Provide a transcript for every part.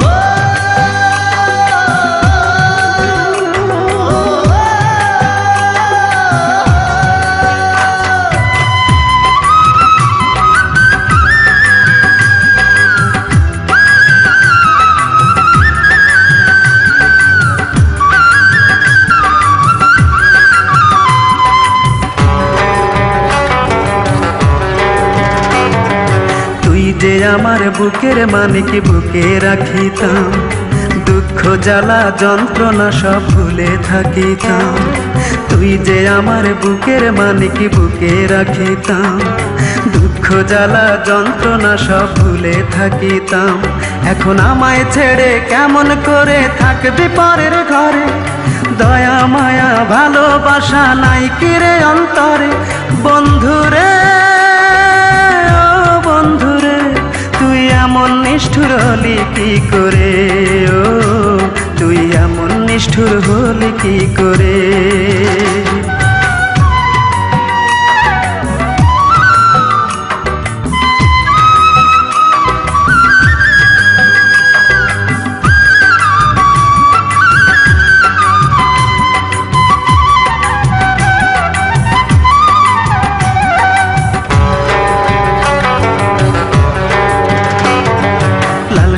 তুই যে আমার বুকের মানিক বুকে রাখিতাম, দুঃখ, জ্বালা, যন্ত্রণা সব ভুলে থাকিতাম। তুই যে আমার বুকের মানিক বুকে রাখিতাম, দুঃখ, জ্বালা, যন্ত্রণা সব ভুলে থাকিতাম। এখন আমায় ছেড়ে কেমন করে থাকবি পরের ঘরে? দয়া, মায়া, ভালোবাসা নাই কিরে অন্তরে? বন্ধুরে নিষ্ঠুর হলি কি করে ও? তুই এমন নিষ্ঠুর হলি কি করে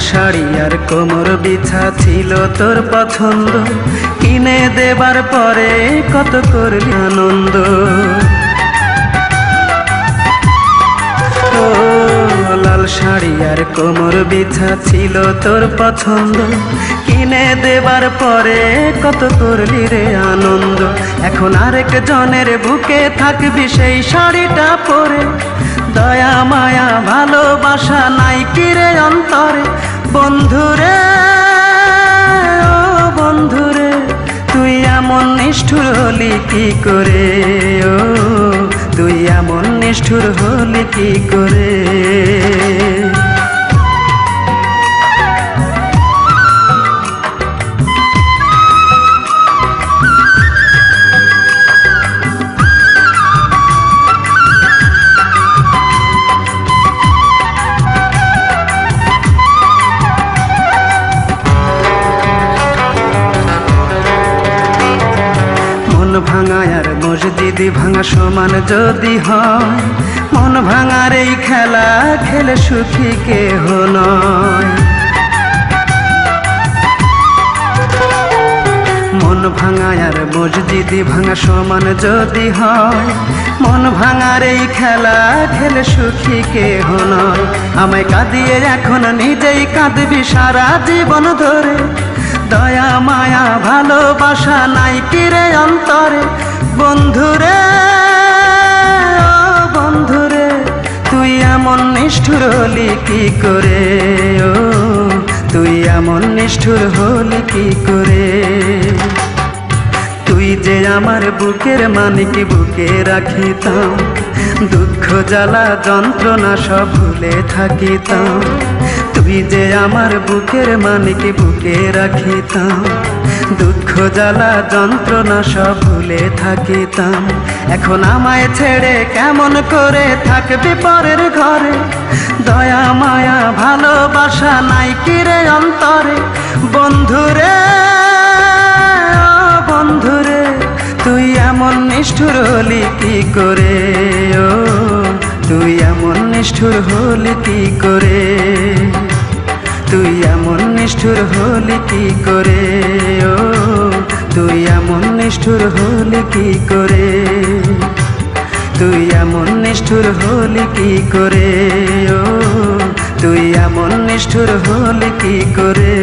শাড়ি আর কোমর বিছা ছিল তোর পছন্দ। কিনে দেবার পরে কত করলি আনন্দ। লাল শাড়ি আর কোমর বিছা ছিল তোর পছন্দ। কিনে দেবার পরে কত করলি রে আনন্দ। এখন আরেক জনের বুকে থাকবি সেই শাড়িটা পরে। দয়া, মায়া, ভালোবাসা নাই কিরে অন্তরে? বন্ধুরে, ও বন্ধুরে, তুই এমন নিষ্ঠুর হলি কি করে? ও, তুই এমন নিষ্ঠুর হলি কি করে? ভাঙা আর মসজিদ ভাঙা সমান যদি হয়, মন ভাঙার এই খেলা খেলে সুখী কেহ নয়। মন ভাঙা আর মসজিদ ভাঙা সমান যদি হয়, মন ভাঙার এই খেলা খেলে সুখী কেহ নয়। আমায় কাঁদিয়ে এখন নিজেই কাঁদবি সারা জীবন ধরে দয়া, মায়া, ভালোবাসা নাই কিরে অন্তরে। বন্ধুরে বন্ধুরে তুই এমন নিষ্ঠুর হলি কি করে? ও, তুই এমন নিষ্ঠুর হলি কি করে? তুই যে আমার বুকের মানিক, বুকে রাখিতাম, দুঃখ, জ্বালা, যন্ত্রণা সব ভুলে থাকিতাম। তুই যে আমার বুকের মানিক বুকে রাখিতাম। দুঃখ, জ্বালা, যন্ত্রণা সব ভুলে থাকিতাম। এখন আমায় ছেড়ে কেমন করে থাকবি পরের ঘরে? দয়া, মায়া, ভালোবাসা নাই কিরে অন্তরে? বন্ধুরে বন্ধুরে তুই এমন নিষ্ঠুর হলি কি করে? ও, তুই এমন নিষ্ঠুর হলি কি করে? তুই এমন নিষ্ঠুর হলি কি করে? ও, তুই এমন নিষ্ঠুর হলি কি করে? তুই এমন নিষ্ঠুর হলি কি করে? ও, তুই এমন নিষ্ঠুর হলি কি করে?